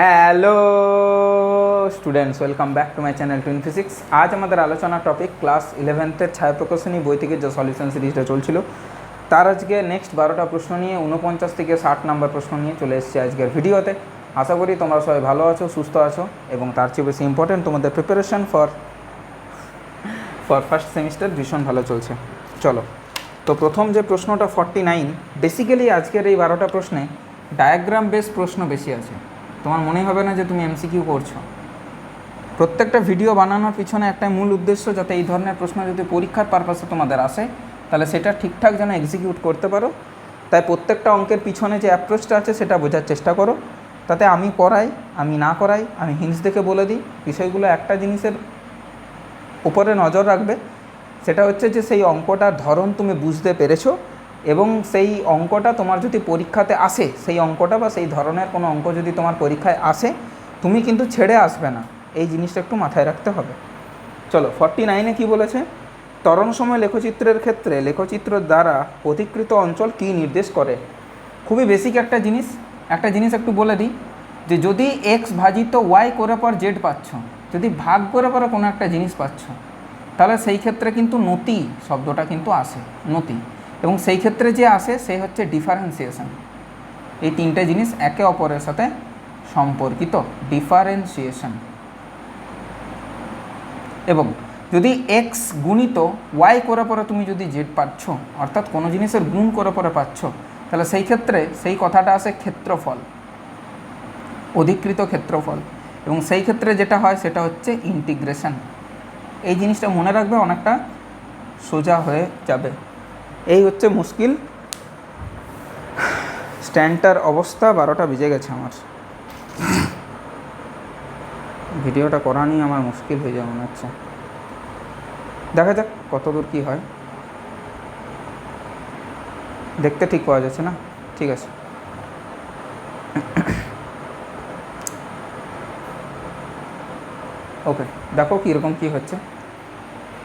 Hello students welcome back to my channel twin physics আজ আমাদের আলোচনা টপিক ক্লাস ইলেভেন্থের ছায়া প্রকাশনী বই থেকে যে সলিউশন সিরিজটা চলছিল, তার আজকে নেক্সট বারোটা প্রশ্ন নিয়ে উনপঞ্চাশ থেকে ষাট নাম্বার প্রশ্ন নিয়ে চলে এসেছি আজকের ভিডিওতে। আশা করি তোমরা সবাই ভালো আছো, সুস্থ আছো, এবং তার চেয়ে বেশি ইম্পর্টেন্ট তোমাদের preparation for for first semester ভীষণ ভালো চলছে। চলো, তো প্রথম যে প্রশ্নটা ফর্টি নাইন বেসিক্যালি আজকের এই বারোটা প্রশ্নে ডায়াগ্রাম বেস প্রশ্ন বেশি আছে। তোমার মনে হবে না যে তুমি এমসিকিউ করছ। প্রত্যেকটা ভিডিও বানানোর পিছনে একটা মূল উদ্দেশ্য যাতে এই ধরনের প্রশ্ন যদি পরীক্ষার পারপাসে তোমাদের আসে, তাহলে সেটা ঠিকঠাক যেন এক্সিকিউট করতে পারো। তাই প্রত্যেকটা অঙ্কের পিছনে যে অ্যাপ্রোচটা আছে, সেটা বোঝার চেষ্টা করো। তাতে আমি করাই আমি না করাই, আমি হিন্স দেখে বলে দিই। বিষয়গুলো একটা জিনিসের উপরে নজর রাখবে। সেটা হচ্ছে যে সেই অঙ্কটার ধরন তুমি বুঝতে পেরেছ। এবং সেই অঙ্কটা তোমার যদি পরীক্ষাতে আসে, সেই অঙ্কটা বা সেই ধরনের কোনো অঙ্ক যদি তোমার পরীক্ষায় আসে, তুমি কিন্তু ছেড়ে আসবে না। এই জিনিসটা একটু মাথায় রাখতে হবে। চলো ফর্টি নাইনে কী বলেছে? ত্বরণ সময় লেখচিত্রের ক্ষেত্রে লেখচিত্র দ্বারা অধিকৃত অঞ্চল কী নির্দেশ করে? খুবই বেসিক একটা জিনিস। একটা জিনিস একটু বলে দিই, যে যদি এক্স ভাজিত ওয়াই করে পর জেড পাচ্ছ, যদি ভাগ করে পরে কোনো একটা জিনিস পাচ্ছ, তাহলে সেই ক্ষেত্রে কিন্তু নতি শব্দটা কিন্তু আসে, নতি। এবং সেই ক্ষেত্রে যে আসে, সে হচ্ছে ডিফারেন্সিয়েশন এই তিনটে জিনিস একে অপরের সাথে সম্পর্কিত। ডিফারেন্সিয়েশন এবং যদি এক্স গুণিত ওয়াই করে পরে তুমি যদি জেড পাচ্ছ, অর্থাৎ কোনো জিনিসের গুণ করে পরে পাচ্ছ, তাহলে সেই ক্ষেত্রে সেই কথাটা আসে ক্ষেত্রফল, অধিকৃত ক্ষেত্রফল। এবং সেই ক্ষেত্রে যেটা হয়, সেটা হচ্ছে ইন্টিগ্রেশন এই জিনিসটা মনে রাখবে, অনেকটা সোজা হয়ে যাবে। এই হচ্ছে মুশকিল। স্ট্যান্ডটার অবস্থা বারোটা বেজে গেছে আমার। ভিডিওটা করা নিয়ে আমার মুশকিল হয়ে যাবে মনে হচ্ছে। দেখা যাক কত দূর কী হয়। দেখতে ঠিক পাওয়া যাচ্ছে না? ঠিক আছে। ওকে, দেখো কীরকম কী হচ্ছে।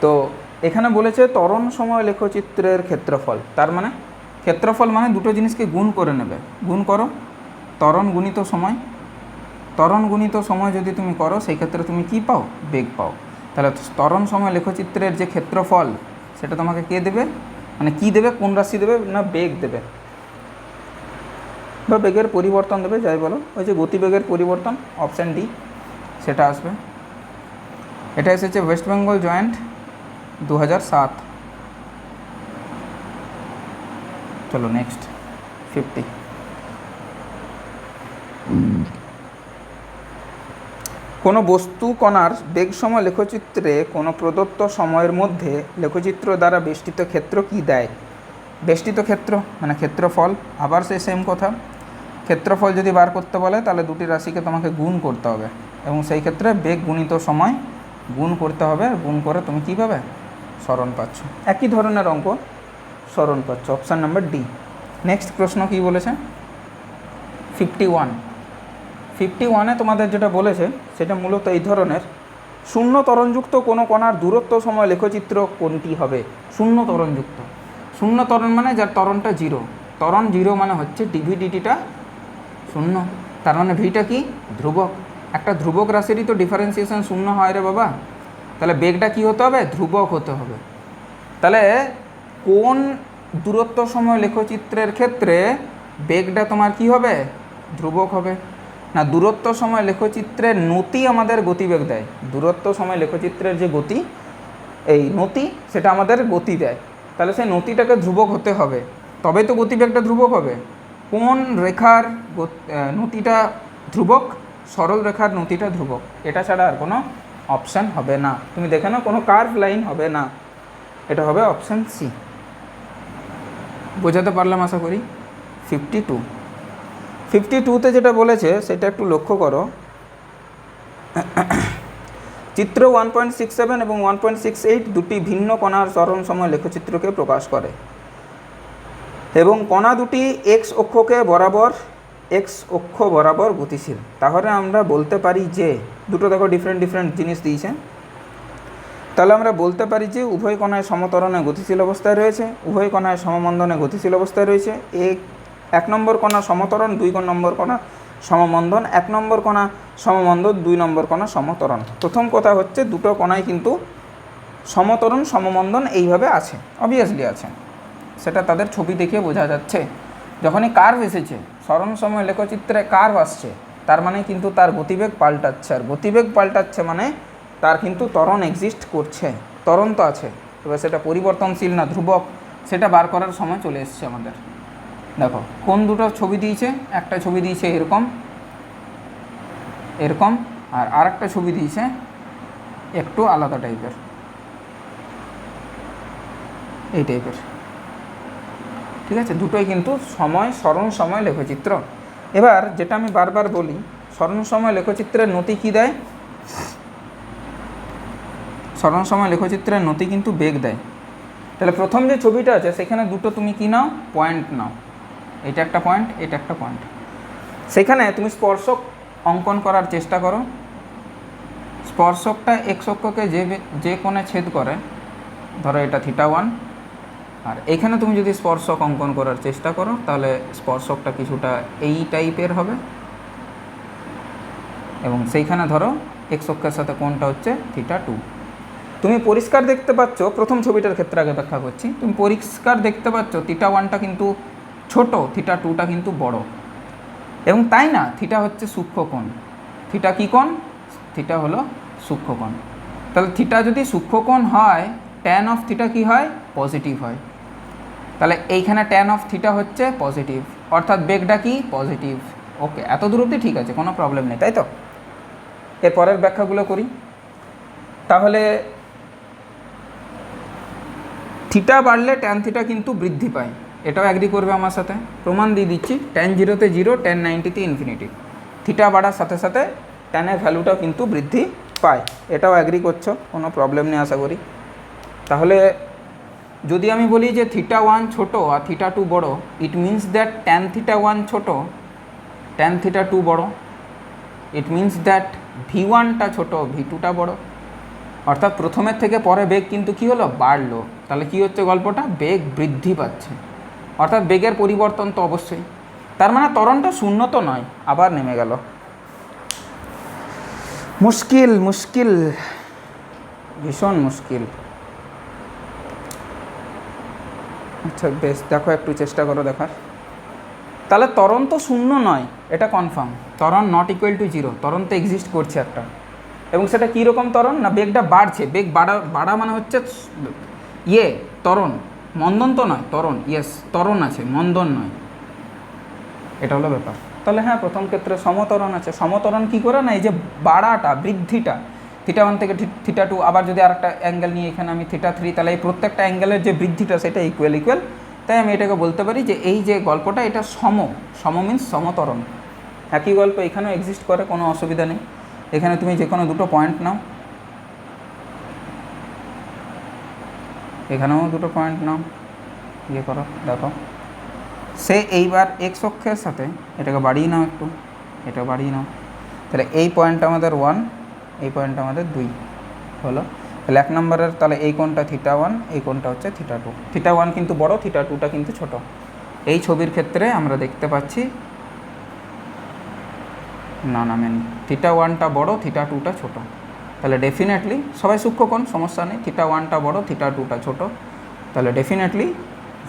তো এখানে বলেছে তরণ সময় লেখচিত্রের ক্ষেত্রফল। তার মানে ক্ষেত্রফল মানে দুটো জিনিসকে গুণ করে নেবে। গুণ করো তরণ গুণিত সময়। তরণ গুণিত সময় যদি তুমি করো, সেই ক্ষেত্রে তুমি কি পাও? বেগ পাও। তাহলে তরণ সময় লেখচিত্রের যে ক্ষেত্রফল, সেটা তোমাকে কে দেবে? মানে কি দেবে? কোন রাশি দেবে? না বেগ দেবে। বা বেগের পরিবর্তন দেবে, যাই বলো। ওই যে গতিবেগের পরিবর্তন অপশান ডি সেটা আসবে। এটা এসেছে ওয়েস্ট বেঙ্গল জয়েন্ট দু হাজার সাত। চলো নেক্সট ফিফটি কোনো বস্তু কণার বেগ সময় লেখচিত্রে কোনো প্রদত্ত সময়ের মধ্যে লেখচিত্র দ্বারা বেষ্টিত ক্ষেত্র কি দেয়? বেষ্টিত ক্ষেত্র মানে ক্ষেত্রফল, আবার সেই সেম কথা। ক্ষেত্রফল যদি বার করতে বলে, তাহলে দুটি রাশিকে তোমাকে গুণ করতে হবে। এবং সেই ক্ষেত্রে বেগ গুণিত সময় গুণ করতে হবে, গুণ করে তুমি কী পাবে? স্মরণ পাচ্ছ। একই ধরনের অঙ্ক স্মরণ পাচ্ছ অপশান নাম্বার ডি নেক্সট প্রশ্ন কি বলেছে? ফিফটি ওয়ান ফিফটি ওয়ানে তোমাদের যেটা বলেছে, সেটা মূলত এই ধরনের। শূন্য ত্বরণযুক্ত কোনো কণার দূরত্ব সময় লেখচিত্র কোনটি হবে? শূন্য ত্বরণযুক্ত শূন্য ত্বরণ মানে যার তরণটা জিরো তরণ জিরো মানে হচ্ছে ডিভিডিটিটা শূন্য। তার মানে ভিটা কি? ধ্রুবক। একটা ধ্রুবক রাশিরই তো ডিফারেন্সিয়েশন শূন্য হয় রে বাবা। তাহলে বেগটা কি হতে হবে? ধ্রুবক হতে হবে। তাহলে কোন দূরত্ব সময় লেখচিত্রের ক্ষেত্রে বেগটা তোমার কি হবে? ধ্রুবক হবে। না, দূরত্ব সময় লেখচিত্রের নতি আমাদের গতিবেগ দেয়। দূরত্ব সময় লেখচিত্রের যে গতি, এই নতি সেটা আমাদের গতি দেয়। তাহলে সেই নতিটাকে ধ্রুবক হতে হবে। তবে তো গতিবেগটা ধ্রুবক হবে। কোন রেখার নতিটা ধ্রুবক? সরল রেখার নতিটা ধ্রুবক। এটা ছাড়া আর কোনো অপশান হবে না। তুমি দেখে নাও, কোনো কার্ভ লাইন হবে না। এটা হবে অপশান সি বোঝাতে পারলাম আশা করি? ফিফটি টু ফিফটি টুতে যেটা বলেছে, সেটা একটু লক্ষ্য করো। চিত্র ওয়ান পয়েন্ট সিক্স সেভেন এবং ওয়ান পয়েন্ট সিক্স এইট দুটি ভিন্ন কণার চরণ সময় লেখচিত্রকে প্রকাশ করে। এবং কণা দুটি এক্স অক্ষকে বরাবর এক্স অক্ষ বরাবর গতিশীল। তাহলে আমরা বলতে পারি যে, দুটো দেখো ডিফারেন্ট ডিফারেন্ট জিনিস দিয়েছে। তাহলে আমরা বলতে পারি যে, উভয় কণায় সমতরণে গতিশীল অবস্থায় রয়েছে, উভয় কণায় সমমন্দনে গতিশীল অবস্থায় রয়েছে। এক এক নম্বর কণা সমতরণ, দুই নম্বর কণা সমমন্দন এক নম্বর কণা সমমন্দন দুই নম্বর কণা সমতরণ। প্রথম কথা হচ্ছে দুটো কণায় কিন্তু সমতরণ সমমন্দন এইভাবে আছে অবভিয়াসলি আছে। সেটা তাদের ছবি দেখে বোঝা যাচ্ছে। যখনই কার্ভ এসেছে স্মরণ সময় লেখচিত্রে কার আসছে তার মানে কিন্তু তার গতিবেগ পাল্টাচ্ছে। আর গতিবেগ পাল্টাচ্ছে মানে তার কিন্তু তরণ এক্সিস্ট করছে। তরণ তো আছে। এবার সেটা পরিবর্তনশীল না ধ্রুবক, সেটা বার করার সময় চলে এসছে আমাদের। দেখো, কোন দুটো ছবি দিয়েছে? একটা ছবি দিয়েছে এরকম এরকম, আর আরেকটা ছবি দিয়েছে একটু আলাদা টাইপের এই টাইপের ঠিক আছে? দুটোই কিন্তু সময়, স্মরণ, সময় লেখচিত্র। এবার যেটা আমি বারবার বলি, স্মরণ, সময় লেখচিত্রের নতি কী দেয়? স্মরণ, সময় লেখচিত্রের নতি কিন্তু বেগ দেয়। তাহলে প্রথম যে ছবিটা আছে, সেখানে দুটো তুমি কি নাও? পয়েন্ট নাও। এটা একটা পয়েন্ট, এটা একটা পয়েন্ট। সেখানে তুমি স্পর্শক অঙ্কন করার চেষ্টা করো। স্পর্শকটা অক্ষকে যে যে কোণে ছেদ করে, ধরো এটা থিটা ওয়ান আর এখানে তুমি যদি স্পর্শক অঙ্কন করার চেষ্টা করো, তাহলে স্পর্শকটা কিছুটা এই টাইপের হবে। এবং সেইখানে ধরো এক্স অক্ষের সাথে কোনটা হচ্ছে থিটা টু তুমি পরিষ্কার দেখতে পাচ্ছ, প্রথম ছবিটার ক্ষেত্রে আগে ব্যাখ্যা করছি, তুমি পরিষ্কার দেখতে পাচ্ছ থিটা ওয়ানটা কিন্তু ছোট থিটা টুটা কিন্তু বড়। এবং তাই না থিটা হচ্ছে সূক্ষ্মকোণ থিটা কী কোণ? থিটা হলো সূক্ষ্মকোণ তাহলে থিটা যদি সূক্ষ্মকোণ হয় ট্যান অফ থিটা কি হয়? পজিটিভ হয়। তাহলে এইখানে ট্যান অফ থিটা হচ্ছে পজিটিভ অর্থাৎ বেগটা কি? পজিটিভ ওকে এত দূর অবধি ঠিক আছে, কোনো প্রবলেম নেই, তাই তো? এর পরের ব্যাখ্যাগুলো করি। তাহলে থিটা বাড়লে ট্যান থিটা কিন্তু বৃদ্ধি পায়। এটাও অ্যাগ্রি করবে আমার সাথে। প্রমাণ দিয়ে দিচ্ছি ট্যান জিরোতে জিরো ট্যান নাইনটিতে ইনফিনিটি থিটা বাড়ার সাথে সাথে ট্যানের ভ্যালুটাও কিন্তু বৃদ্ধি পায়। এটাও অ্যাগ্রি করছ, কোনো প্রবলেম নেই, আশা করি। তাহলে যদি আমি বলি যে থিটা ওয়ান ছোটো আর থিটা টু বড়ো it means that tan theta one ছোটো ট্যান থিটা টু বড়ো। ইট মিনস দ্যাট ভি ওয়ানটা ছোটো ভি টুটা বড়। অর্থাৎ প্রথমের থেকে পরে বেগ কিন্তু কি হলো? বাড়লো। তাহলে কি হচ্ছে গল্পটা? বেগ বৃদ্ধি পাচ্ছে। অর্থাৎ বেগের পরিবর্তন তো অবশ্যই। তার মানে ত্বরণটা শূন্য তো নয়, আবার নেমে গেল। মুশকিল মুশকিল। ভীষণ মুশকিল। আচ্ছা বেশ, দেখো একটু চেষ্টা করো দেখার। তাহলে তরণ তো শূন্য নয়, এটা কনফার্ম তরণ নট ইকুয়াল টু জিরো ত্বরণ তো এক্সিস্ট করছে একটা। এবং সেটা কীরকম তরণ না, বেগটা বাড়ছে, বেগ বাড়া বাড়া মানে হচ্ছে ইয়ে তরণ মন্দন তো নয় তরণ ইয়েস তরণ আছে, মন্দন নয়। এটা হলো ব্যাপার। তাহলে হ্যাঁ প্রথম ক্ষেত্রে সমতরণ আছে। সমতরণ কী করে? না, এই যে বাড়াটা, বৃদ্ধিটা থিটা ওয়ান থেকে থিটা টু আবার যদি আরেকটা অ্যাঙ্গেল নিয়ে এখানে আমি থিটা থ্রি তাহলে এই প্রত্যেকটা অ্যাঙ্গেলের যে বৃদ্ধিটা, সেটা ইকুয়াল ইকুয়াল তাই আমি এটাকে বলতে পারি যে এই যে গল্পটা, এটা সম সম মিন্স সমতরণ। একই গল্প এখানেও এক্সিস্ট করে, কোনো অসুবিধা নেই। এখানে তুমি যে কোনো দুটো পয়েন্ট নাও। এখানেও দুটো পয়েন্ট নাও। ইয়ে করো, দেখো। সে এইবার এক্স অক্ষের সাথে, এটাকে বাড়িয়ে নাও একটু। এটা বাড়িয়ে নাও। তাহলে এই পয়েন্টটা আমাদের ওয়ান এই পয়েন্টটা আমাদের দুই হলো। তাহলে এক নম্বরের, তাহলে এই কোণটা থিটা ওয়ান এই কোণটা হচ্ছে থিটা টু থিটা ওয়ান কিন্তু বড় থিটা টুটা কিন্তু ছোট। এই ছবির ক্ষেত্রে আমরা দেখতে পাচ্ছি, না না মেন থিটা ওয়ানটা বড় থিটা টুটা ছোট। তাহলে ডেফিনেটলি সবাই সূক্ষ্মকোণ সমস্যা নেই। থিটা ওয়ানটা বড় থিটা টুটা ছোট। তাহলে ডেফিনেটলি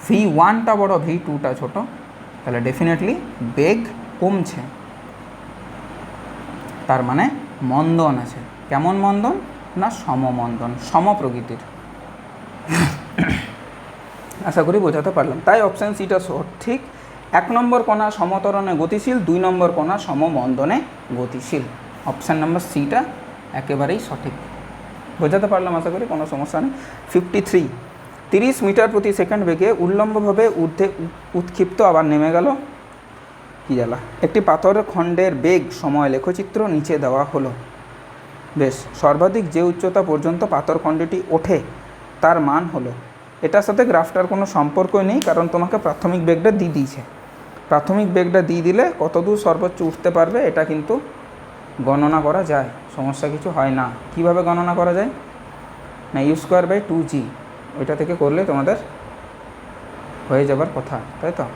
ভি ওয়ানটা বড় ভি টুটা ছোট। তাহলে ডেফিনেটলি বেগ কমছে। তার মানে মন্দন আছে। কেমন মন্দন? না সমমন্দন সম প্রকৃতির আশা করি বোঝাতে পারলাম। তাই অপশান সিটা সঠিক। এক নম্বর কণা সমতরণে গতিশীল, দুই নম্বর কণা সমমন্দনে গতিশীল। অপশান নাম্বার সিটা একেবারেই সঠিক। বোঝাতে পারলাম আশা করি, কোনো সমস্যা নেই। ফিফটি থ্রি তিরিশ মিটার প্রতি সেকেন্ড বেগে উল্লম্বভাবে ঊর্ধ্বে উৎক্ষিপ্ত আবার নেমে গেল। কি জ্বালা? একটি পাথরের খণ্ডের বেগ, সময়, লেখচিত্র নিচে দেওয়া হলো। বেশ, সর্বাধিক যে উচ্চতা পর্যন্ত পাথরখণ্ডটি ওঠে, তার মান হলো। এটার সাথে গ্রাফটার কোনো সম্পর্কই নেই, কারণ তোমাকে প্রাথমিক বেগটা দিয়ে দিয়েছে। প্রাথমিক বেগটা দিয়ে দিলে কতদূর সর্বোচ্চ উঠতে পারবে, এটা কিন্তু গণনা করা যায়। সমস্যা কিছু হয় না। কীভাবে গণনা করা যায়? না u square by two g ওইটা থেকে করলে তোমাদের হয়ে যাবার কথা, তাই তো?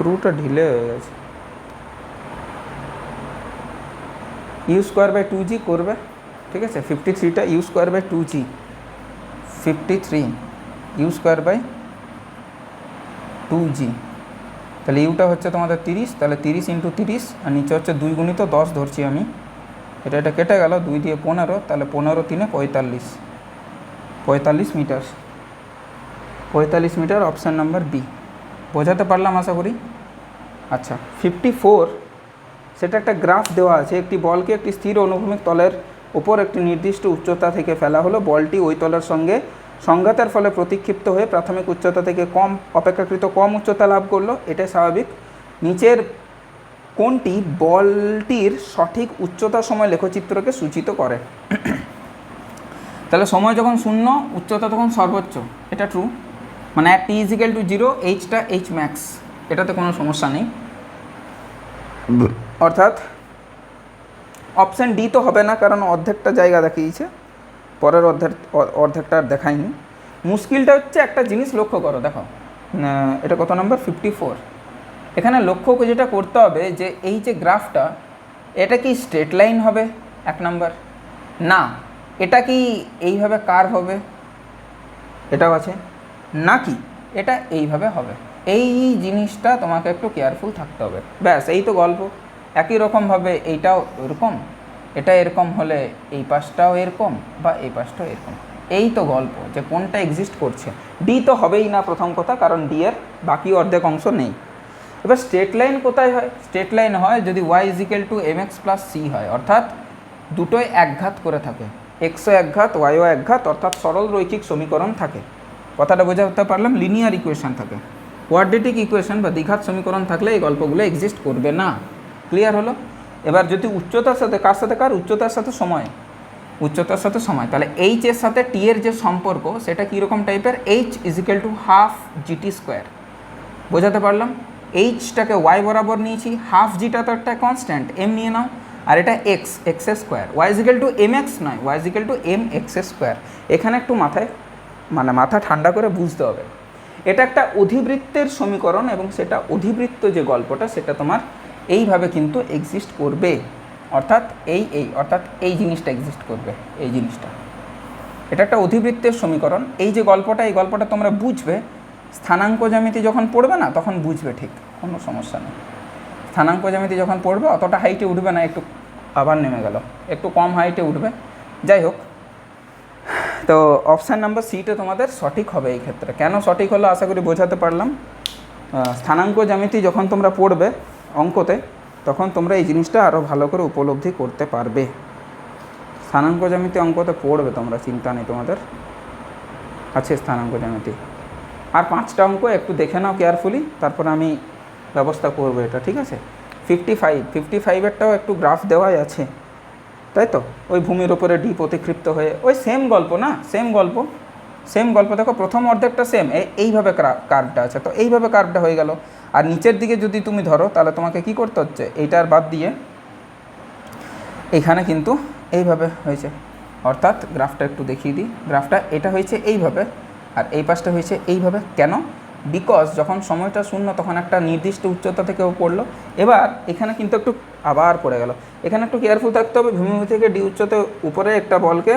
স্ক্রুটা ঢিলে হয়ে গেছে u square by two g করবে, ঠিক আছে? ফিফটি থ্রিটা u square by two g fifty three u square by two g তাহলে ইউটা হচ্ছে তোমাদের তিরিশ, তাহলে তিরিশ ইন্টু তিরিশ, আর নিচে হচ্ছে দুই গুণিত দশ ধরছি আমি। এটা এটা কেটে গেল, দুই দিয়ে পনেরো, তাহলে পনেরো তিনে পঁয়তাল্লিশ। পঁয়তাল্লিশ মিটার। পঁয়তাল্লিশ মিটার অপশান নাম্বার বি বোঝাতে পারলাম আশা করি? আচ্ছা ফিফটি ফোর সেটা একটা গ্রাফ দেওয়া আছে, একটি বলকে একটি স্থির অনুভূমিক তলের উপর একটি নির্দিষ্ট উচ্চতা থেকে ফেলা হলো, বলটি ওই তলের সঙ্গে সংঘাতের ফলে প্রতিক্ষিপ্ত হয়ে প্রাথমিক উচ্চতা থেকে কম, অপেক্ষাকৃত কম উচ্চতা লাভ করল, এটাই স্বাভাবিক। নিচের কোনটি বলটির সঠিক উচ্চতা সময় লেখচিত্রকে সূচিত করে। তাহলে সময় যখন শূন্য, উচ্চতা তখন সর্বোচ্চ, এটা ট্রু মানে টি ইজিক্যাল টু জিরো এইচটা এইচ ম্যাক্স এটাতে কোনো সমস্যা নেই। অর্থাৎ অপশান ডি তো হবে না কারণ অর্ধেকটা জায়গা দেখিয়েছে। পরের অর্ধেক অর্ধেকটা আর দেখায়নি। মুশকিলটা হচ্ছে একটা জিনিস লক্ষ্য করো দেখো। এটা কত নম্বর ফিফটি ফোর এখানে লক্ষ্য যেটা করতে হবে যে এই যে গ্রাফটা এটা কি স্ট্রেট লাইন হবে? এক নম্বর না এটা কি এইভাবে কার হবে? এটাও আছে। নাকি এটা এইভাবে হবে? এই জিনিসটা তোমাকে একটু কেয়ারফুল থাকতে হবে। ব্যাস, এই তো গল্প। একই রকমভাবে এইটাও এরকম, এটা এরকম হলে এই পাশটাও এরকম বা এই পাশটাও এরকম। এই তো গল্প, যে কোনটা এক্সিস্ট করছে। ডি তো হবেই না প্রথম কথা, কারণ ডি এর বাকি অর্ধেক অংশ নেই। এবার স্ট্রেট লাইন কোথায় হয়? স্ট্রেট লাইন হয় যদি y equal to m x plus c হয়, অর্থাৎ দুটোই একঘাত করে থাকে। এক্সও একঘাত ওয়াইও একঘাত, অর্থাৎ সরল রৈখিক সমীকরণ থাকে। কথাটা বোঝাতে পারলাম? লিনিয়ার ইকুয়েশান থাকে। কোয়াড্রেটিক ইকুয়েশন বা দ্বিঘাত সমীকরণ থাকলে এই গল্পগুলো এক্সিস্ট করবে না। ক্লিয়ার হলো? এবার যদি উচ্চতার সাথে, কার সাথে, কার? উচ্চতার সাথে সময়। উচ্চতার সাথে সময়। তাহলে এইচ এর সাথে টি এর যে সম্পর্ক, সেটা কীরকম টাইপের? H equal to half g t square বোঝাতে পারলাম? এইচটাকে ওয়াই বরাবর নিয়েছি হাফ জিটা তো একটা কনস্ট্যান্ট এম নিয়ে নাও। আর এটা x x square y equal to m x নয় y equal to m x square এখানে একটু মাথায় মানে মাথা ঠান্ডা করে বুঝতে হবে। এটা একটা অধিবৃত্তের সমীকরণ এবং সেটা অধিবৃত্ত যে গল্পটা, সেটা তোমার এইভাবে কিন্তু এক্সিস্ট করবে। অর্থাৎ এই এই, অর্থাৎ এই জিনিসটা এক্সিস্ট করবে, এই জিনিসটা। এটা একটা অধিবৃত্তের সমীকরণ। এই যে গল্পটা, এই গল্পটা তোমরা বুঝবে। স্থানাঙ্ক জ্যামিতি যখন পড়বে না, তখন বুঝবে ঠিক, কোনো সমস্যা নেই। স্থানাঙ্ক জ্যামিতি যখন পড়বে, অতটা হাইটে উঠবে না, একটু আবার নেমে গেল, একটু কম হাইটে উঠবে। যাই হোক তো অপশান নাম্বার সিটা তোমাদের সঠিক হবে এই ক্ষেত্রে। কেন সঠিক হলো আশা করি বোঝাতে পারলাম। স্থানাঙ্ক জ্যামিতি যখন তোমরা পড়বে অঙ্কতে, তখন তোমরা এই জিনিসটা আরও ভালো করে উপলব্ধি করতে পারবে। স্থানাঙ্ক জ্যামিতি অঙ্কতে পড়বে তোমরা, চিন্তা নেই তোমাদের। আছে স্থানাঙ্ক জ্যামিতি। আর পাঁচটা অঙ্ক একটু দেখে নাও কেয়ারফুলি তারপর আমি ব্যবস্থা করব এটা, ঠিক আছে? ফিফটি ফাইভ ফিফটি ফাইভেরটাও একটু গ্রাফ দেওয়াই আছে। তাই তো? ওই ভূমির ওপরে ডি প্রতিক্ষিপ্ত হয়ে ওই সেম গল্প না? সেম গল্প? সেম গল্প। দেখো, প্রথম অর্ধেকটা সেম এইভাবে কার্ভটা আছে। তো এইভাবে কার্ভটা হয়ে গেল। আর নিচের দিকে যদি তুমি ধরো, তাহলে তোমাকে কি করতে হচ্ছে? এইটার বাদ দিয়ে এইখানে কিন্তু এইভাবে হয়েছে। অর্থাৎ গ্রাফটা একটু দেখিয়ে দিই। গ্রাফটা এটা হয়েছে এইভাবে। আর এই পাশটা হয়েছে এইভাবে। কেন? বিকজ যখন সময়টা শূন্য, তখন একটা নির্দিষ্ট উচ্চতা থেকে ও পড়ল। এবার এখানে কিন্তু একটু আবার পড়ে গেল। এখানে একটু কেয়ারফুল থাকতে হবে। ভূমি থেকে ডি উচ্চতা উপরে একটা বলকে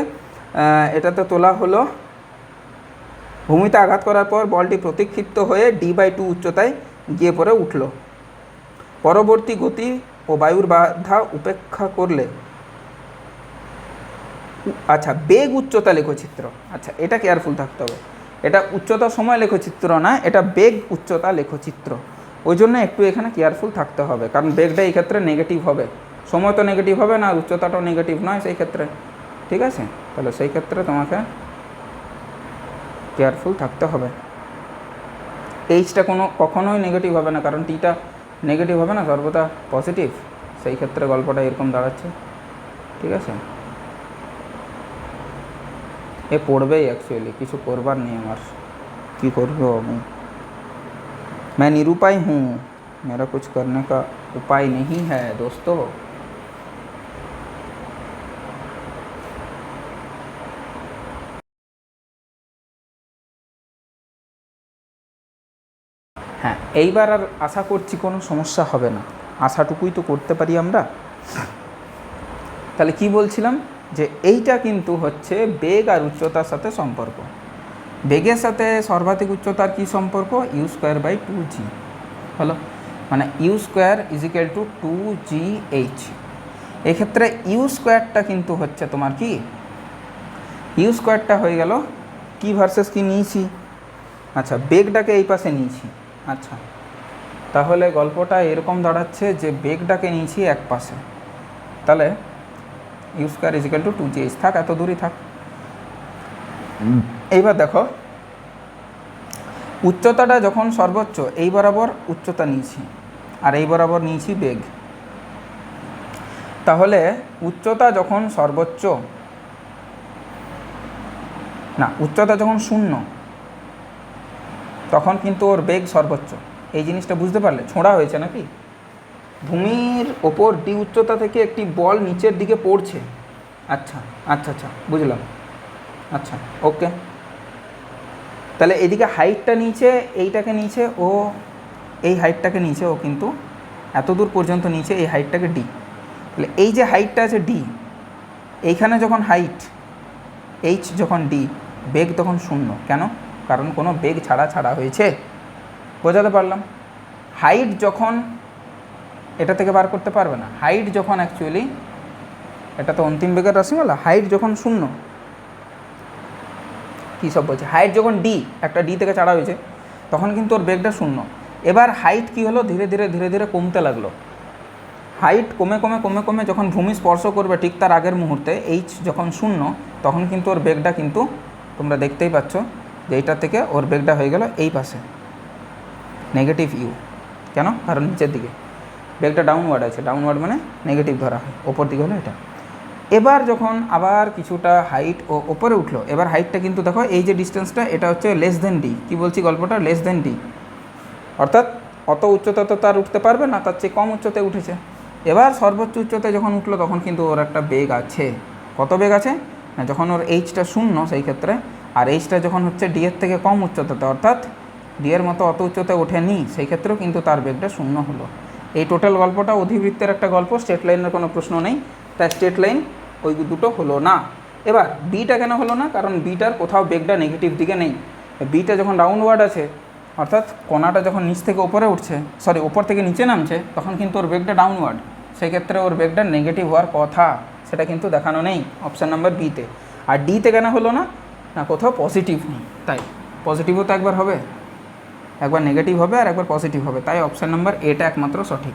এটাতে তোলা হলো। ভূমিতে আঘাত করার পর বলটি প্রতিক্ষিপ্ত হয়ে ডি বাই টু উচ্চতায় গিয়ে পড়ে উঠল। পরবর্তী গতি ও বায়ুর বাধা উপেক্ষা করলে। আচ্ছা বেগ উচ্চতা লেখচিত্র আচ্ছা এটা কেয়ারফুল থাকতে হবে। এটা উচ্চতা সময় লেখচিত্র না, এটা বেগ উচ্চতা লেখচিত্র। ওই জন্য একটু এখানে কেয়ারফুল থাকতে হবে, কারণ বেগটা এই ক্ষেত্রে নেগেটিভ হবে। সময় তো নেগেটিভ হবে না, আর উচ্চতাটাও নেগেটিভ নয় সেই ক্ষেত্রে। ঠিক আছে? তাহলে সেই ক্ষেত্রে তোমাকে কেয়ারফুল থাকতে হবে। এইচটা কোনো, কখনোই নেগেটিভ হবে না, কারণ টিটা নেগেটিভ হবে না, সর্বদা পজিটিভ সেই ক্ষেত্রে গল্পটা এরকম দাঁড়াচ্ছে। ঠিক আছে? এ পড়বেই অ্যাকচুয়ালি কিছু করবার নেই আমার কী করবো আমি मैं निरुपाय हूँ मेरा कुछ करने का उपाय नहीं है दोस्तों হ্যাঁ এইবার আর আশা করছি কোনো সমস্যা হবে না আশাটুকুই তো করতে পারি আমরা তাহলে কি বলছিলাম যে এইটা কিন্তু হচ্ছে বেগ আর উচ্চতার সাথে সম্পর্ক। বেগের সাথে সর্বাধিক উচ্চতার কি সম্পর্ক? U square by two g হলো? মানে u square equal to two g h এক্ষেত্রে ইউ স্কোয়ারটা কিন্তু হচ্ছে তোমার কি? ইউ স্কোয়ারটা হয়ে গেল কি ভার্সেস কি নিয়েছি? আচ্ছা বেগটাকে এই পাশে নিয়েছি। আচ্ছা তাহলে গল্পটা এরকম দাঁড়াচ্ছে যে বেগটাকে নিয়েছি এক পাশে। তাহলে u square equal to two g h থাক এত দূরই থাক। এইবার দেখো উচ্চতাটা যখন সর্বোচ্চ এই বরাবর উচ্চতা নিয়েছি আর এই বরাবর নিয়েছি বেগ। তাহলে উচ্চতা যখন সর্বোচ্চ না উচ্চতা যখন শূন্য তখন কিন্তু ওর বেগ সর্বোচ্চ। এই জিনিসটা বুঝতে পারলে? ছোঁড়া হয়েছে নাকি? ভূমির ওপর ডি উচ্চতা থেকে একটি বল নিচের দিকে পড়ছে। আচ্ছা আচ্ছা আচ্ছা বুঝলাম। আচ্ছা ওকে। তাহলে এদিকে হাইটটা নিচে, এইটাকে নিচে, ও, এই হাইটটাকে নিচে, ও কিন্তু এত দূর পর্যন্ত নিচে, এই হাইটটাকে ডি তাহলে এই যে হাইটটা আছে ডি এইখানে যখন হাইট এইচ যখন ডি বেগ তখন শূন্য। কেন? কারণ কোনো বেগ ছাড়া ছাড়া হয়েছে। বোঝাতে পারলাম? হাইট যখন এটা থেকে বার করতে পারবে না। হাইট যখন অ্যাকচুয়ালি এটা তো অন্তিম বেগের রাশিমালা হাইট যখন শূন্য, কী সব বলছে? হাইট যখন ডি একটা ডি থেকে ছাড়া হয়েছে, তখন কিন্তু ওর বেগটা শূন্য। এবার হাইট কি হলো? ধীরে ধীরে ধীরে ধীরে কমতে লাগল। হাইট কমে কমে কমে কমে যখন ভূমি স্পর্শ করবে ঠিক তার আগের মুহূর্তে এইচ যখন শূন্য, তখন কিন্তু ওর বেগটা কিন্তু তোমরা দেখতেই পাচ্ছ যে এইটার থেকে ওর বেগটা হয়ে গেল এই পাশে। নেগেটিভ ইউ কেন? কারণ নিচের দিকে। বেগটা ডাউনওয়ার্ড আছে ডাউনওয়ার্ড মানে নেগেটিভ ধরা হয়, ওপর দিকে হলো এটা। এবার যখন আবার কিছুটা হাইট ও ওপরে উঠল, এবার হাইটটা কিন্তু দেখো, এই যে ডিস্টেন্সটা এটা হচ্ছে লেস দেন ডি কী বলছি গল্পটা? লেস দেন ডি অর্থাৎ অত উচ্চতা তো তার উঠতে পারবে না, তার চেয়ে কম উচ্চতায় উঠেছে। এবার সর্বোচ্চ উচ্চতায় যখন উঠল, তখন কিন্তু ওর একটা বেগ আছে। কত বেগ আছে? না, যখন ওর এইচটা শূন্য, সেই ক্ষেত্রে, আর এইচটা যখন হচ্ছে ডি এর থেকে কম উচ্চতাতে, অর্থাৎ ডি এর মতো অত উচ্চতায় ওঠেনি, সেই ক্ষেত্রেও কিন্তু তার বেগটা শূন্য হলো। এই টোটাল গল্পটা অধিবৃত্তের একটা গল্প স্টেট লাইনের কোনো প্রশ্ন নেই। তাই স্টেট লাইন ওই দুটো হলো না। এবার বিটা কেন হলো না? কারণ বিটার কোথাও বেগটা নেগেটিভ দিকে নেই। বিটা যখন ডাউনওয়ার্ড আছে, অর্থাৎ কণাটা যখন নিচ থেকে ওপরে উঠছে সরি ওপর থেকে নিচে নামছে, তখন কিন্তু ওর বেগটা ডাউনওয়ার্ড সেক্ষেত্রে ওর বেগটা নেগেটিভ হওয়ার কথা, সেটা কিন্তু দেখানো নেই অপশান নাম্বার বিতে আর ডিতে কেন হলো না? না, কোথাও পজিটিভ নেই। তাই পজিটিভও তো একবার হবে। একবার নেগেটিভ হবে আর একবার পজিটিভ হবে। তাই অপশান নাম্বার এটা একমাত্র সঠিক।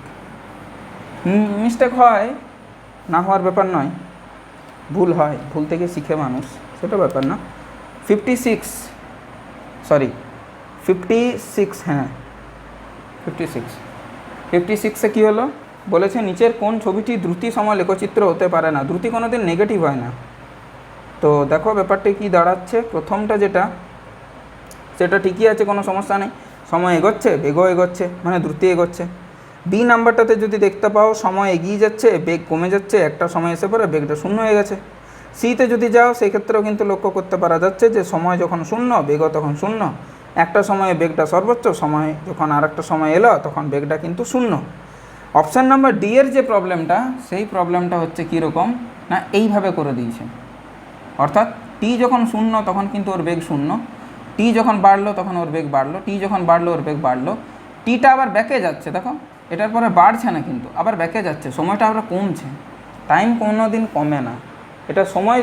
মিস্টেক হয়, না হওয়ার ব্যাপার নয়। ভুল হয়, ভুল থেকে শিখে মানুষ। সেটা ব্যাপার না। Fifty six sorry fifty six হ্যাঁ ফিফটি সিক্স ফিফটি সিক্সে কী হলো? বলেছে, নিচের কোন ছবিটি দ্রুতি সময় লেখচিত্র হতে পারে না। দ্রুতি কোনো দিন নেগেটিভ হয় না। তো দেখো ব্যাপারটা কি দাঁড়াচ্ছে। প্রথমটা যেটা, সেটা ঠিকই আছে, কোনো সমস্যা নেই। সময় এগোচ্ছে, বেগও এগোচ্ছে মানে দ্রুতি এগোচ্ছে। বি নাম্বারটাতে যদি দেখতে পাও, সময় এগিয়ে যাচ্ছে, বেগ কমে যাচ্ছে, একটা সময় এসে পরে বেগটা শূন্য হয়ে গেছে। সিতে যদি যাও সেই ক্ষেত্রেও কিন্তু লক্ষ্য করতে পারা যাচ্ছে যে, সময় যখন শূন্য, বেগও তখন শূন্য। একটা সময়ে বেগটা সর্বোচ্চ, সময় যখন আর একটা সময় এলো, তখন বেগটা কিন্তু শূন্য। অপশান নাম্বার ডি এর যে প্রবলেমটা সেই প্রবলেমটা হচ্ছে কীরকম? না, এইভাবে করে দিয়েছে। অর্থাৎ টি যখন শূন্য, তখন কিন্তু ওর বেগ শূন্য। টি যখন বাড়লো তখন ওর বেগ বাড়লো, টি যখন বাড়লো ওর বেগ বাড়লো। টিটা আবার ব্যাকে যাচ্ছে, দেখো। এটার পরে বাড়ছে না কিন্তু, আবার ব্যাকে যাচ্ছে। সময়টা আবার কমছে। টাইম কোনো দিন কমে না। এটা সময়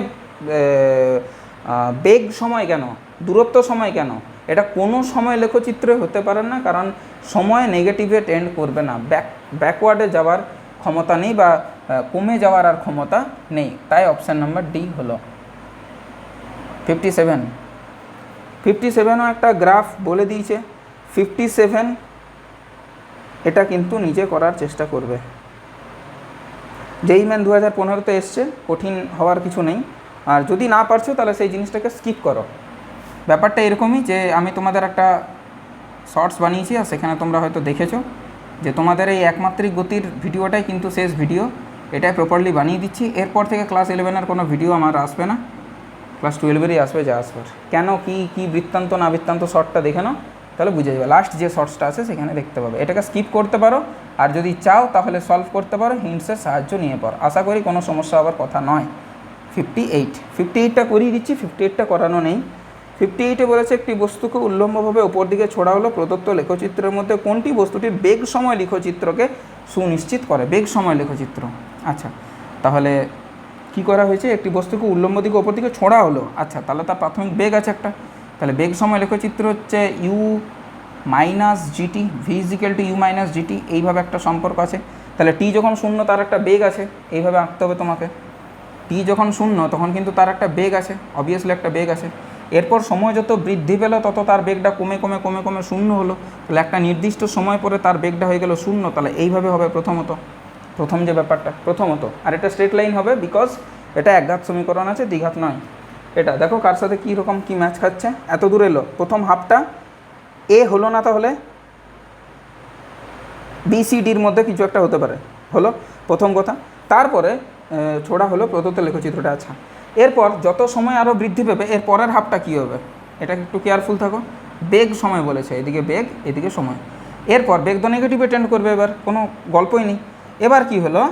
বেগ সময় কেন? দূরত্ব সময় কেন? এটা কোনো সময় লেখচিত্রে হতে পারে না, কারণ সময় নেগেটিভে টেন্ড করবে না। ব্যাক ব্যাকওয়ার্ডে যাওয়ার ক্ষমতা নেই বা কমে যাওয়ার আর ক্ষমতা নেই। তাই অপশান নাম্বার ডি হলো। ফিফটি সেভেন ফিফটি সেভেনও একটা গ্রাফ বলে দিয়েছে। ফিফটি সেভেন এটা কিন্তু নিজে করার চেষ্টা করবে। যেই ম্যান দু হাজার পনেরোতে এসছে, কঠিন হওয়ার কিছু নেই। আর যদি না পারছ, তাহলে সেই জিনিসটাকে স্কিপ করো। ব্যাপারটা এরকমই যে আমি তোমাদের একটা শর্টস বানিয়েছি, আর সেখানে তোমরা হয়তো দেখেছ যে তোমাদের এই একমাত্রিক গতির ভিডিওটাই কিন্তু শেষ ভিডিও এটাই প্রপারলি বানিয়ে দিচ্ছি। এরপর থেকে ক্লাস ইলেভেনের কোনো ভিডিও আমার আসবে না। ক্লাস টুয়েলভেরই আসবে, যা আসবে। কেন, কি কি বৃত্তান্ত, না বৃত্তান্ত শর্টটা দেখে নাও, তাহলে বুঝে যাবে। লাস্ট যে শর্টসটা আছে, সেখানে দেখতে পাবে। এটাকে স্কিপ করতে পারো, আর যদি চাও, তাহলে সলভ করতে পারো হিন্টসের সাহায্য নিয়ে পারো আশা করি কোনো সমস্যা হওয়ার কথা নয়। ফিফটি এইট ফিফটি এইটটা করিয়ে দিচ্ছি ফিফটি এইটটা করানো নেই। ফিফটি এইটে বলেছে, একটি বস্তুকে উল্লম্বভাবে ওপর দিকে ছোড়া হলো প্রদত্ত লেখচিত্রের মধ্যে কোনটি বস্তুটির বেগ সময় লেখচিত্রকে সুনিশ্চিত করে? বেগ সময় লেখচিত্র। আচ্ছা তাহলে কি করা হয়েছে? একটি বস্তুকে উল্লম্ব দিকে, ওপর দিকে ছোঁড়া হলো। আচ্ছা তাহলে তার প্রাথমিক বেগ আছে একটা। তাহলে বেগ সময় লেখচিত্র হচ্ছে u minus g t v equal to u minus g t এইভাবে একটা সম্পর্ক আছে। তাহলে টি যখন শূন্য, তার একটা বেগ আছে, এইভাবে আঁকতে হবে তোমাকে। টি যখন শূন্য, তখন কিন্তু তার একটা বেগ আছে অবভিয়াসলি একটা বেগ আছে। এরপর সময় যত বৃদ্ধি পেল, তত তার বেগটা কমে কমে কমে কমে শূন্য হলো। তাহলে একটা নির্দিষ্ট সময় পরে তার বেগটা হয়ে গেল শূন্য, তাহলে এইভাবে হবে প্রথমত। প্রথম যে ব্যাপারটা, প্রথমত, আর এটা স্ট্রেট লাইন হবে বিকজ এটা একঘাত সমীকরণ আছে, দ্বিঘাত নয়। এটা, দেখো কার সাথে কী রকম কী ম্যাচ খাচ্ছে। এত দূর এলো, প্রথম হাফটা এ হলো না তাহলে? বিসিডির মধ্যে কিছু একটা হতে পারে, হলো প্রথম কথা। তারপরে ছোড়া হলো প্রদত্ত লেখচিত্রটা আচ্ছা। এরপর যত সময় আরও বৃদ্ধি পাবে, এর পরের হাফটা কী হবে? এটা একটু কেয়ারফুল থাকো। বেগ সময় বলেছে, এদিকে বেগ, এদিকে সময়। এরপর বেগ তো নেগেটিভে টেন্ড করবে এবার, কোনো গল্পই নেই। এবার কি হলো?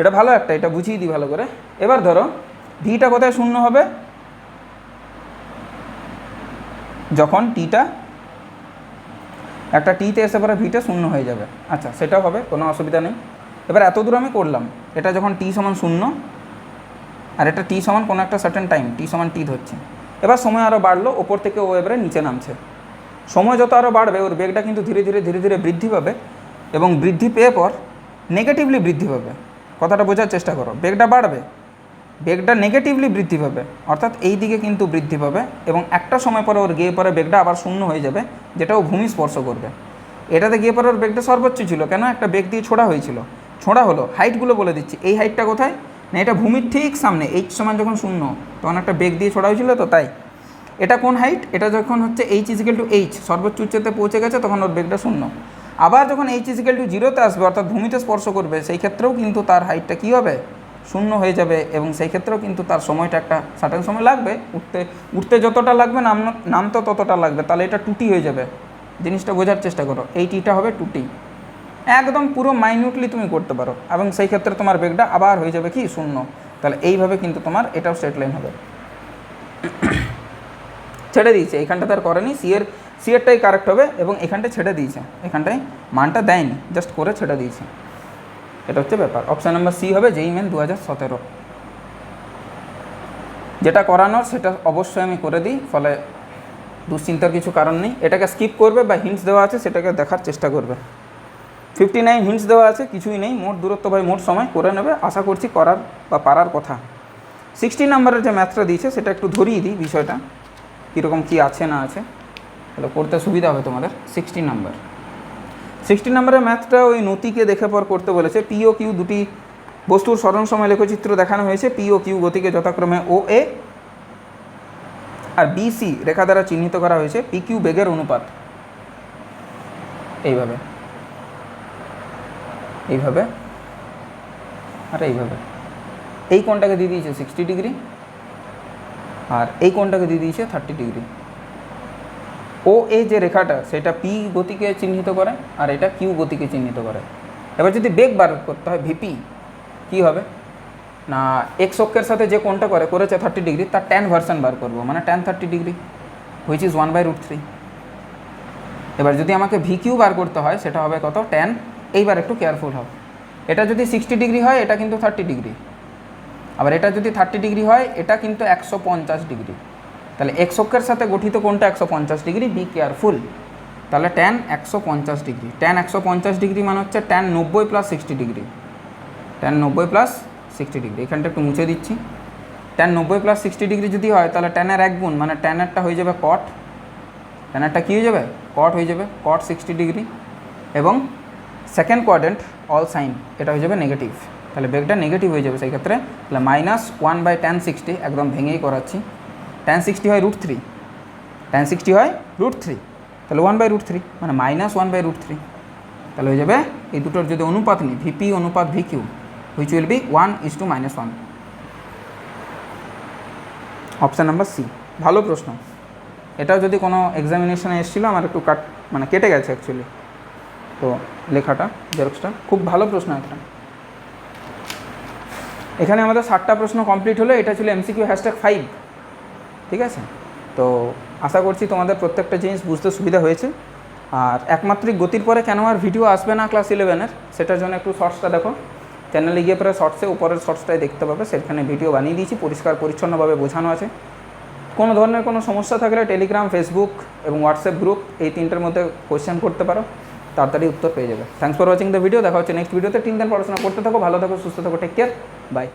এটা ভালো একটা, এটা বুঝিয়ে দিই ভালো করে। এবার ধরো ভিটা কোথায় শূন্য হবে? যখন টিটা একটা টিতে এসে পরে ভিটা শূন্য হয়ে যাবে। আচ্ছা সেটাও হবে, কোনো অসুবিধা নেই। এবার এত দূর আমি করলাম, এটা যখন টি সমান শূন্য, আর এটা টি সমান কোনো একটা সার্টেন টাইম টি সমান টি ধরছে। এবার সময় আরও বাড়লো, ওপর থেকে ও এবারে নিচে নামছে। সময় যত আরও বাড়বে, ওর বেগটা কিন্তু ধীরে ধীরে ধীরে ধীরে বৃদ্ধি পাবে, এবং বৃদ্ধি পেয়ে পর নেগেটিভলি বৃদ্ধি পাবে। কথাটা বোঝার চেষ্টা করো। বেগটা বাড়বে, বেগটা নেগেটিভলি বৃদ্ধি পাবে। অর্থাৎ এই দিকে কিন্তু বৃদ্ধি পাবে এবং একটা সময় পরে ওর গিয়ে পরে বেগটা আবার শূন্য হয়ে যাবে, যেটা ও ভূমি স্পর্শ করবে। এটাতে গিয়ে পরে ওর বেগটা সর্বোচ্চ ছিল। কেন? একটা বেগ দিয়ে ছোড়া হয়েছিল। ছোড়া হলো। হাইটগুলো বলে দিচ্ছি। এই হাইটটা কোথায়? না, এটা ভূমির ঠিক সামনে এইচ সমান যখন শূন্য, তখন একটা বেগ দিয়ে ছোড়া হয়েছিল তো, তাই। এটা কোন হাইট? এটা যখন হচ্ছে এইচ ইজিক্যাল টু এইচ সর্বোচ্চ উচ্চতে পৌঁছে গেছে, তখন ওর বেগটা শূন্য। আবার যখন এইচ ইজিক্যাল টু জিরোতে আসবে, অর্থাৎ ভূমিতে স্পর্শ করবে, সেই ক্ষেত্রেও কিন্তু তার হাইটটা কী হবে? শূন্য হয়ে যাবে এবং সেই ক্ষেত্রেও কিন্তু তার সময়টা একটা সার্টেন সময় লাগবে। উঠতে উঠতে যতটা লাগবে, নাম, নামতে ততটা লাগবে। তাহলে এটা টুটি হয়ে যাবে। জিনিসটা বোঝার চেষ্টা করো। এই টিটা হবে টুটি একদম পুরো মাইনিউটলি তুমি করতে পারো। এবং সেই ক্ষেত্রে তোমার বেগটা আবার হয়ে যাবে কি? শূন্য। তাহলে এইভাবে কিন্তু তোমার এটাও স্ট্রেট লাইন হবে। ছেড়ে দিয়েছে। এখানটা তার করেনি সি এর সি এরটাই কারেক্ট হবে এবং এখানটায় ছেড়ে দিয়েছে। এখানটায় মানটা দেয়নি জাস্ট করে ছেড়ে দিয়েছে। এটা হচ্ছে ব্যাপার। অপশান নাম্বার সি হবে যেই মেন দু সতেরো। যেটা করানোর সেটা অবশ্যই আমি করে দিই, ফলে দুশ্চিন্তার কিছু কারণ নেই। এটাকে স্কিপ করবে বা হিন্টস দেওয়া আছে, সেটাকে দেখার চেষ্টা করবে। ফিফটি নাইন হিন্টস দেওয়া আছে, কিছুই নেই। মোট দূরত্ব বাই মোট সময় করে নেবে। আশা করছি করার বা পারার কথা। সিক্সটি নাম্বারের যে ম্যাথটা দিয়েছে, সেটা একটু ধরিয়ে দিই বিষয়টা। কীরকম কী আছে না আছে। তাহলে করতে সুবিধা হবে তোমাদের সিক্সটি নাম্বার সিক্সটি নাম্বারের ম্যাথটা ওই নতিকে দেখে পর করতে বলেছে। পি ও কিউ দুটি বস্তুর স্মরণ সময় লেখচিত্র দেখানো হয়েছে। পি ও কিউ গতিকে যথাক্রমে ও এ আর বিসি রেখা দ্বারা চিহ্নিত করা হয়েছে। পি কিউ বেগের অনুপাত। এইভাবে। এইভাবে। আর এইভাবে। এই কোণটাকে দিয়ে দিয়েছে সিক্সটি ডিগ্রি আর এই কোণটাকে দিয়ে দিয়েছে থার্টি ডিগ্রি ও এ যে রেখাটা, সেটা পি গতিকে চিহ্নিত করে আর এটা কিউ গতিকে চিহ্নিত করে। এবার যদি বেগ বার করতে হয় ভিপি, কি হবে? না এক্স অক্ষের সাথে যে কোনটা করে, করেছে থার্টি ডিগ্রি তার ট্যান ভার্সন বার করব মানে tan thirty degree which is one by root three এবার যদি আমাকে ভি কিউ বার করতে হয়, সেটা হবে কত? ট্যান এইবার একটু কেয়ারফুল হবে এটা যদি সিক্সটি ডিগ্রি হয়, এটা কিন্তু থার্টি ডিগ্রি আবার এটা যদি থার্টি ডিগ্রি হয়, এটা কিন্তু একশো পঞ্চাশ ডিগ্রি তাহলে এক্স অক্ষের সাথে গঠিত কোনটা একশো পঞ্চাশ ডিগ্রি বি কেয়ারফুল তাহলে ট্যান একশো পঞ্চাশ ডিগ্রি। ট্যান একশো পঞ্চাশ ডিগ্রি মানে হচ্ছে ট্যান নব্বই প্লাস সিক্সটি ডিগ্রি। ট্যান নব্বই প্লাস সিক্সটি ডিগ্রি। এখানটা একটু মুছে দিচ্ছি। ট্যান নব্বই প্লাস সিক্সটি ডিগ্রি যদি হয়, তাহলে ট্যানের এক গুণ মানে ট্যানেরটা হয়ে যাবে কট ট্যানেরটা কী হয়ে যাবে? কট হয়ে যাবে। Cot sixty degree. এবং সেকেন্ড কোয়াড্রেন্ট অল সাইন এটা হয়ে যাবে নেগেটিভ তাহলে বেগটা নেগেটিভ হয়ে যাবে সেই ক্ষেত্রে। তাহলে minus one by tan sixty একদম ভেঙেই করাচ্ছি। ট্যান সিক্সটি হয় রুট থ্রি ট্যান সিক্সটি হয় রুট থ্রি তাহলে ওয়ান বাই রুট থ্রি মানে minus one by root three তাহলে হয়ে যাবে এই দুটোর যদি অনুপাত নিই ভিপি অনুপাত V Q which will be one is two minus one option number C ভালো প্রশ্ন। এটাও যদি কোনো এক্সামিনেশনে এসেছিল, আমার একটু কাট মানে কেটে গেছে অ্যাকচুয়ালি তো লেখাটা জেরক্সটা খুব ভালো প্রশ্ন একটা এখানে আমাদের ষাটটা প্রশ্ন কমপ্লিট হলো, এটা ছিল এমসিকিউ হ্যাশট্যাগ ফাইভ ঠিক আছে? তো আশা করছি তোমাদের প্রত্যেকটা জিনিস বুঝতে সুবিধা হয়েছে। আর একমাত্রিক গতির পরে কেন আর ভিডিও আসবে না ক্লাস ইলেভেনের সেটার জন্য একটু শর্টসটা দেখো। চ্যানেলে গিয়ে পরে শর্টসে উপরের শর্টসটাই দেখতে পাবে। সেখানে ভিডিও বানিয়ে দিয়েছি, পরিষ্কার, পরিচ্ছন্নভাবে বোঝানো আছে। কোনো ধরনের কোনো সমস্যা থাকলে টেলিগ্রাম ফেসবুক এবং হোয়াটসঅ্যাপ গ্রুপ এই তিনটের মধ্যে কোয়েশ্চেন করতে পারো। তাড়াতাড়ি উত্তর পেয়ে যাবে। Thanks for watching the video দেখা হচ্ছে নেক্সট ভিডিওতে তিন দিন পড়াশোনা করতে থাকো, ভালো থাকো, সুস্থ থাকো। Take care bye